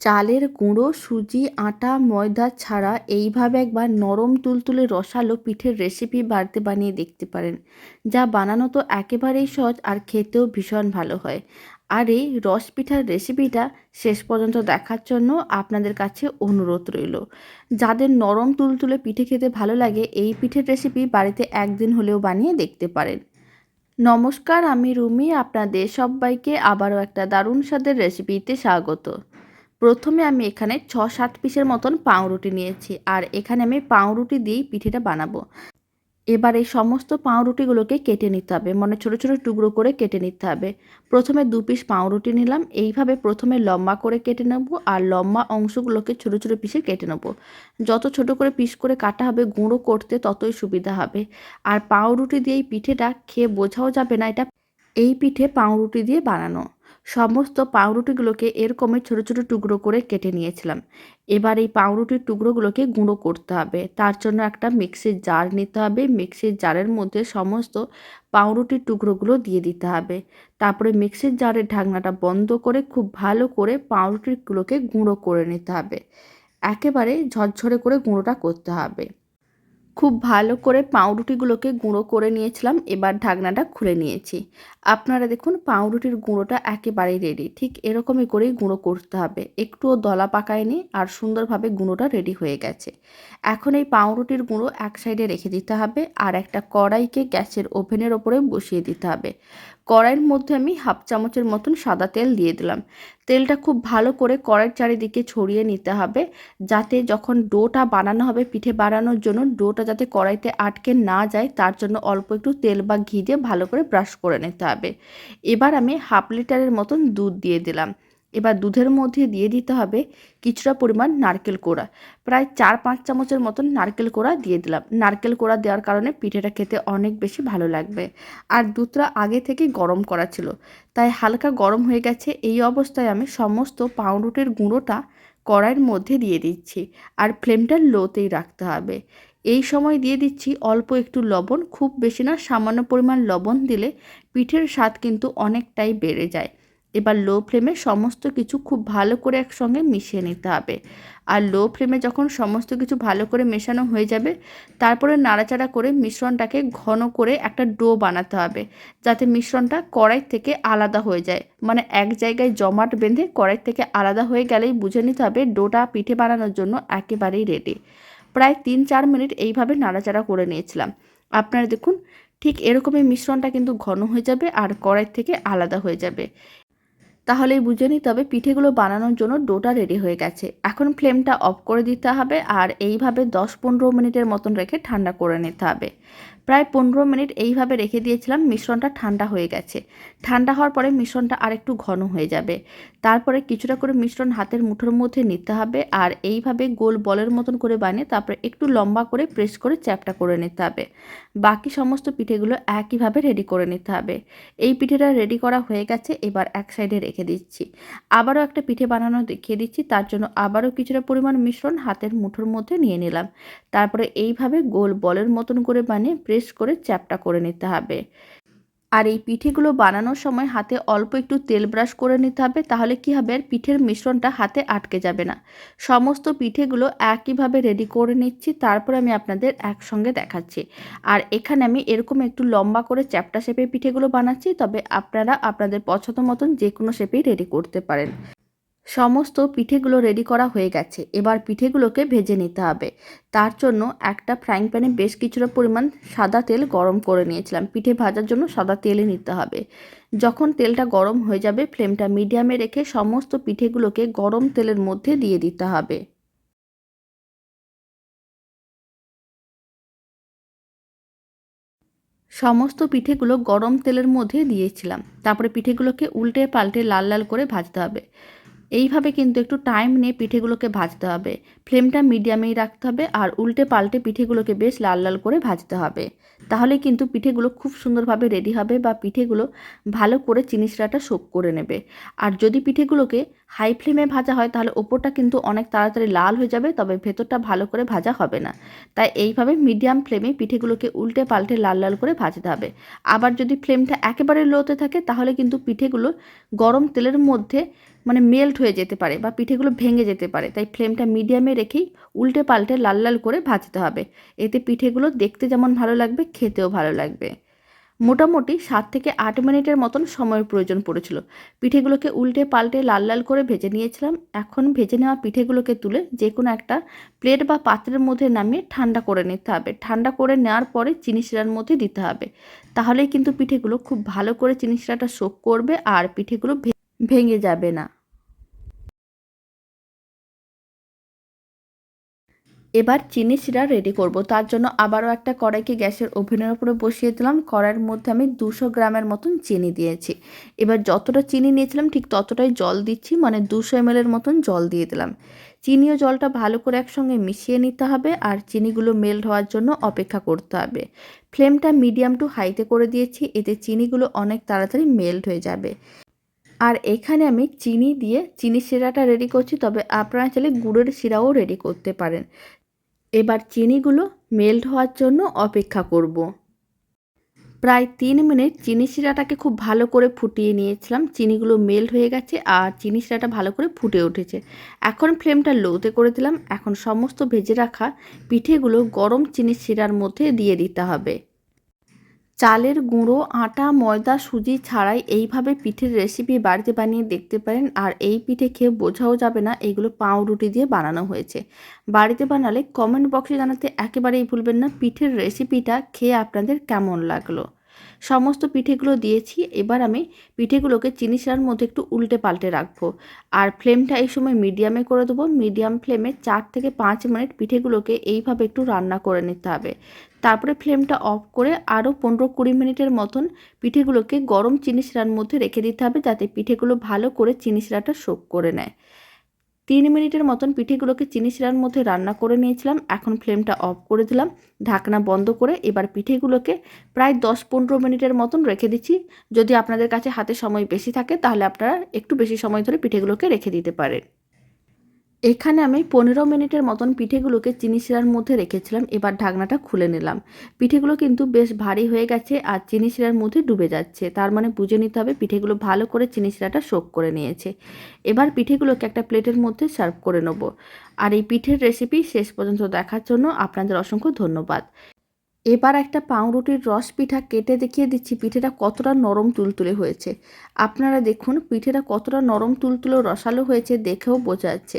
চালের গুঁড়ো, সুজি, আটা, ময়দা ছাড়া এইভাবে একবার নরম তুলতুলে রসালো পিঠের রেসিপি বাড়িতে বানিয়ে দেখতে পারেন। যা বানানো তো একেবারেই সহজ আর খেতেও ভীষণ ভালো হয়। আর এই রস পিঠার রেসিপিটা শেষ পর্যন্ত দেখার জন্য আপনাদের কাছে অনুরোধ রইল। যাদের নরম তুলতুলে পিঠে খেতে ভালো লাগে, এই পিঠের রেসিপি বাড়িতে একদিন হলেও বানিয়ে দেখতে পারেন। নমস্কার, আমি রুমি। আপনাদের সবাইকে আবারও একটা দারুণ স্বাদের রেসিপিতে স্বাগত। প্রথমে আমি এখানে ছ সাত পিসের মতন পাউরুটি নিয়েছি, আর এখানে আমি পাউরুটি দিয়েই পিঠেটা বানাবো। এবার এই সমস্ত পাউরুটিগুলোকে কেটে নিতে হবে মানে ছোটো ছোটো টুকরো করে কেটে নিতে হবে। প্রথমে দু পিস পাউরুটি নিলাম, এইভাবে প্রথমে লম্বা করে কেটে নেব, আর লম্বা অংশগুলোকে ছোটো ছোটো পিসে কেটে নেব। যত ছোট করে পিস করে কাটা হবে, গুঁড়ো করতে ততই সুবিধা হবে। আর পাউরুটি দিয়ে এই পিঠেটা খেয়ে বোঝাও যাবে না, এটা এই পিঠে পাউরুটি দিয়ে বানানো। সমস্ত পাউরুটিগুলোকে এরকমই ছোটো ছোটো টুকরো করে কেটে নিয়েছিলাম। এবার এই পাউরুটির টুকরোগুলোকে গুঁড়ো করতে হবে। তার জন্য একটা মিক্সির জার নিতে হবে। মিক্সির জারের মধ্যে সমস্ত পাউরুটির টুকরোগুলো দিয়ে দিতে হবে। তারপরে মিক্সির জারের ঢাকনাটা বন্ধ করে খুব ভালো করে পাউরুটিগুলোকে গুঁড়ো করে নিতে হবে। একেবারে ঝরঝরে করে গুঁড়োটা করতে হবে। খুব ভালো করে পাউরুটিগুলোকে গুঁড়ো করে নিয়েছিলাম, এবার ঢাকনাটা খুলে নিয়েছি। আপনারা দেখুন পাউরুটির গুঁড়োটা একেবারেই রেডি ঠিক এরকমই করেই গুঁড়ো করতে হবে। একটুও দলা পাকায়নি আর সুন্দরভাবে গুঁড়োটা রেডি হয়ে গেছে। এখন এই পাউরুটির গুঁড়ো এক সাইডে রেখে দিতে হবে আর একটা কড়াইকে গ্যাসের ওভেনের ওপরে বসিয়ে দিতে হবে। কড়াইয়ের মধ্যে আমি হাফ চামচের মতন সাদা তেল দিয়ে দিলাম। তেলটা খুব ভালো করে কড়াইয়ের চারিদিকে ছড়িয়ে নিতে হবে, যাতে যখন ডোটা বানানো হবে, পিঠে বানানোর জন্য ডোটা যাতে কড়াইতে আটকে না যায়, তার জন্য অল্প একটু তেল বা ঘি দিয়ে ভালো করে ব্রাশ করে নিতে হবে। এবার আমি হাফ লিটারের মতন দুধ দিয়ে দিলাম। এবার দুধের মধ্যে দিয়ে দিতে হবে কিছুটা পরিমাণ নারকেল কোড়া। প্রায় চার পাঁচ চামচের মতন নারকেল কোড়া দিয়ে দিলাম। নারকেল কোড়া দেওয়ার কারণে পিঠেটা খেতে অনেক বেশি ভালো লাগবে। আর দুধটা আগে থেকে গরম করা ছিল। তাই হালকা গরম হয়ে গেছে। এই অবস্থায় আমি সমস্ত পাউরুটির গুঁড়োটা কড়াইয়ের মধ্যে দিয়ে দিচ্ছি। আর ফ্লেমটা লোতেই রাখতে হবে। এই সময় দিয়ে দিচ্ছি অল্প একটু লবণ। খুব বেশি না, সামান্য পরিমাণ লবণ দিলে পিঠের স্বাদ কিন্তু অনেকটাই বেড়ে যায়। এবার লো ফ্লেমে সমস্ত কিছু খুব ভালো করে একসঙ্গে মিশিয়ে নিতে হবে। আর লো ফ্লেমে যখন সমস্ত কিছু ভালো করে মেশানো হয়ে যাবে, তারপরে নাড়াচাড়া করে মিশ্রণটাকে ঘন করে একটা ডো বানাতে হবে, যাতে মিশ্রণটা কড়াই থেকে আলাদা হয়ে যায়। মানে এক জায়গায় জমাট বেঁধে কড়াই থেকে আলাদা হয়ে গেলেই বুঝে নিতে হবে ডোটা পিঠে বানানোর জন্য একেবারেই রেডি প্রায় তিন চার মিনিট এইভাবে নাড়াচাড়া করে নিয়েছিলাম। আপনারা দেখুন, ঠিক এরকমই মিশ্রণটা কিন্তু ঘন হয়ে যাবে আর কড়াই থেকে আলাদা হয়ে যাবে। তাহলেই বুঝে নিতে হবে পিঠেগুলো বানানোর জন্য ডোটা রেডি হয়ে গেছে। এখন ফ্লেমটা অফ করে দিতে হবে আর এইভাবে দশ পনেরো মিনিটের মতন রেখে ঠান্ডা করে নিতে হবে। প্রায় পনেরো মিনিট এইভাবে রেখে দিয়েছিলাম, মিশ্রণটা ঠান্ডা হয়ে গেছে। ঠান্ডা হওয়ার পরে মিশ্রণটা আরেকটু ঘন হয়ে যাবে। তারপরে কিছুটা করে মিশ্রণ হাতের মুঠোর মধ্যে নিতে হবে আর এইভাবে গোল বলের মতন করে বানিয়ে তারপরে একটু লম্বা করে প্রেস করে চ্যাপটা করে নিতে হবে। বাকি সমস্ত পিঠেগুলো একইভাবে রেডি করে নিতে হবে। এই পিঠেটা রেডি করা হয়ে গেছে, এবার এক সাইডে রেখে দিচ্ছি। আবারও একটা পিঠে বানানো দেখিয়ে দিচ্ছি, তার জন্য আবারও কিছুটা পরিমাণ মিশ্রণ হাতের মুঠোর মধ্যে নিয়ে নিলাম। তারপরে এইভাবে গোল বলের মতন করে বানিয়ে করে চ্যাপটা করে নিতে হবে। আর এই পিঠেগুলো বানানোর সময় হাতে অল্প একটু তেল ব্রাশ করে নিতে হবে, তাহলে কি হবে? আর পিঠের মিশ্রণটা হাতে আটকে যাবে না। সমস্ত পিঠেগুলো একইভাবে রেডি করে নিচ্ছি, তারপর আমি আপনাদের একসঙ্গে দেখাচ্ছি। আর এখানে আমি এরকম একটু লম্বা করে চ্যাপটা শেপে পিঠেগুলো বানাচ্ছি, তবে আপনারা আপনাদের পছন্দ মতন যে কোনো শেপেই রেডি করতে পারেন। সমস্ত পিঠেগুলো রেডি করা হয়ে গেছে। এবার পিঠেগুলোকে ভেজে নিতে হবে। তার জন্য একটা ফ্রাইং প্যানে বেশ কিছুটা পরিমাণ সাদা তেল গরম করে নিয়েছিলাম। পিঠে ভাজার জন্য সাদা তেলে নিতে হবে। যখন তেলটা গরম হয়ে যাবে ফ্লেমটা মিডিয়ামে রেখে সমস্ত পিঠেগুলোকে গরম তেলের মধ্যে দিয়ে দিতে হবে। সমস্ত পিঠেগুলো গরম তেলের মধ্যে দিয়েছিলাম। তারপরে পিঠেগুলোকে উল্টে পাল্টে লাল লাল করে ভাজতে হবে। এইভাবে কিন্তু একটু টাইম নিয়ে পিঠেগুলোকে ভাজতে হবে। ফ্লেমটা মিডিয়ামেই রাখতে হবে আর উল্টে পাল্টে পিঠেগুলোকে বেশ লাল লাল করে ভাজতে হবে। তাহলে কিন্তু পিঠেগুলো খুব সুন্দরভাবে রেডি হবে বা পিঠেগুলো ভালো করে চিনিসড়াটা শোক করে নেবে। আর যদি পিঠেগুলোকে হাই ফ্লেমে ভাজা হয় তাহলে ওপরটা কিন্তু অনেক তাড়াতাড়ি লাল হয়ে যাবে, তবে ভেতরটা ভালো করে ভাজা হবে না। তাই এইভাবে মিডিয়াম ফ্লেমে পিঠেগুলোকে উল্টে পাল্টে লাল লাল করে ভাজতে হবে। আবার যদি ফ্লেমটা একেবারে লোতে থাকে তাহলে কিন্তু পিঠেগুলো গরম তেলের মধ্যে মানে মেল্ট হয়ে যেতে পারে বা পিঠেগুলো ভেঙে যেতে পারে। তাই ফ্লেমটা মিডিয়ামে রেখেই উল্টে পাল্টে লাল লাল করে ভাজতে হবে। এতে পিঠেগুলো দেখতে যেমন ভালো লাগবে, খেতেও ভালো লাগবে। মোটামুটি সাত থেকে আট মিনিটের মতন সময়ের প্রয়োজন পড়েছিল। পিঠেগুলোকে উল্টে পাল্টে লাল লাল করে ভেজে নিয়েছিলাম। এখন ভেজে নেওয়া পিঠেগুলোকে তুলে যে কোনো একটা প্লেট বা পাত্রের মধ্যে নামিয়ে ঠান্ডা করে নিতে হবে। ঠান্ডা করে নেওয়ার পরে চিনি শিরার মধ্যে দিতে হবে। তাহলেই কিন্তু পিঠেগুলো খুব ভালো করে চিনি শিরাটা শোক করবে আর পিঠেগুলো ভেঙে যাবে না। এবার চিনি শিরা রেডি করব। তার জন্য আবারও একটা কড়াইকে গ্যাসের ওভেনের উপরে বসিয়ে দিলাম। কড়াইয়ের মধ্যে আমি দুশো গ্রামের মতন চিনি দিয়েছি। এবার যতটা চিনি নিয়েছিলাম, ঠিক ততটাই জল দিচ্ছি মানে দুশো এমএলের মতন জল দিয়ে দিলাম। চিনি ও জলটা ভালো করে একসঙ্গে মিশিয়ে নিতে হবে আর চিনিগুলো মেল্ট হওয়ার জন্য অপেক্ষা করতে হবে। ফ্লেমটা মিডিয়াম টু হাইতে করে দিয়েছি, এতে চিনিগুলো অনেক তাড়াতাড়ি মেল্ট হয়ে যাবে। আর এখানে আমি চিনি দিয়ে, চিনি শিরাটা রেডি করছি, তবে আপনারা চাইলে গুড়ের শিরাও রেডি করতে পারেন। এবার চিনিগুলো মেল্ট হওয়ার জন্য অপেক্ষা করব। প্রায় তিন মিনিট চিনি শিরাটাকে খুব ভালো করে ফুটিয়ে নিয়েছিলাম। চিনিগুলো মেল্ট হয়ে গেছে আর চিনি শিরাটা ভালো করে ফুটে উঠেছে। এখন ফ্লেমটা লোতে করে দিলাম। এখন সমস্ত ভেজে রাখা পিঠেগুলো গরম চিনি শিরার মধ্যে দিয়ে দিতে হবে। চালের গুঁড়ো, আটা, ময়দা, সুজি ছাড়াই এইভাবে পিঠের রেসিপি বাড়িতে বানিয়ে দেখতে পারেন। আর এই পিঠে খেয়ে বোঝাও যাবে না, এগুলো পাউরুটি দিয়ে বানানো হয়েছে। বাড়িতে বানালে কমেন্ট বক্সে জানাতে একেবারেই ভুলবেন না, পিঠের রেসিপিটা খেয়ে আপনাদের কেমন লাগল। সমস্ত পিঠেগুলো দিয়েছি, এবার আমি পিঠেগুলোকে চিনি শিরার মধ্যে একটু উল্টে পাল্টে রাখব। আর ফ্লেমটা এই সময় মিডিয়ামে করে দেবো। মিডিয়াম ফ্লেমে চার থেকে পাঁচ মিনিট পিঠেগুলোকে এইভাবে একটু রান্না করে নিতে হবে। তারপরে ফ্লেমটা অফ করে আরও পনেরো কুড়ি মিনিটের মতন পিঠেগুলোকে গরম চিনি শিরার মধ্যে রেখে দিতে হবে যাতে পিঠেগুলো ভালো করে চিনি শিরাটা শোক করে নেয়। তিন মিনিটের মতন পিঠেগুলোকে চিনি শিরার মধ্যে রান্না করে নিয়েছিলাম, এখন ফ্লেমটা অফ করে দিলাম, ঢাকনা বন্ধ করে এবার পিঠেগুলোকে প্রায় দশ পনেরো মিনিটের মতন রেখে দিচ্ছি। যদি আপনাদের কাছে হাতে সময় বেশি থাকে তাহলে আপনারা একটু বেশি সময় ধরে পিঠেগুলোকে রেখে দিতে পারেন। এখানে আমি পনেরো মিনিটের মতন পিঠেগুলোকে চিনি শিরার মধ্যে রেখেছিলাম, এবার ঢাকনাটা খুলে নিলাম। পিঠেগুলো কিন্তু বেশ ভারী হয়ে গেছে আর চিনি শিরার মধ্যে ডুবে যাচ্ছে, তার মানে বুঝে নিতে হবে পিঠেগুলো ভালো করে চিনি শিরাটা শোক করে নিয়েছে। এবার পিঠেগুলোকে একটা প্লেটের মধ্যে সার্ভ করে নেব। আর এই পিঠের রেসিপি শেষ পর্যন্ত দেখার জন্য আপনাদের অসংখ্য ধন্যবাদ। এবার একটা পাউরুটির রস পিঠা কেটে দেখিয়ে দিচ্ছি, পিঠেটা কতটা নরম তুলতুলে হয়েছে। আপনারা দেখুন, পিঠেটা কতটা নরম তুলতুলে রসালো হয়েছে, দেখেও বোঝা যাচ্ছে।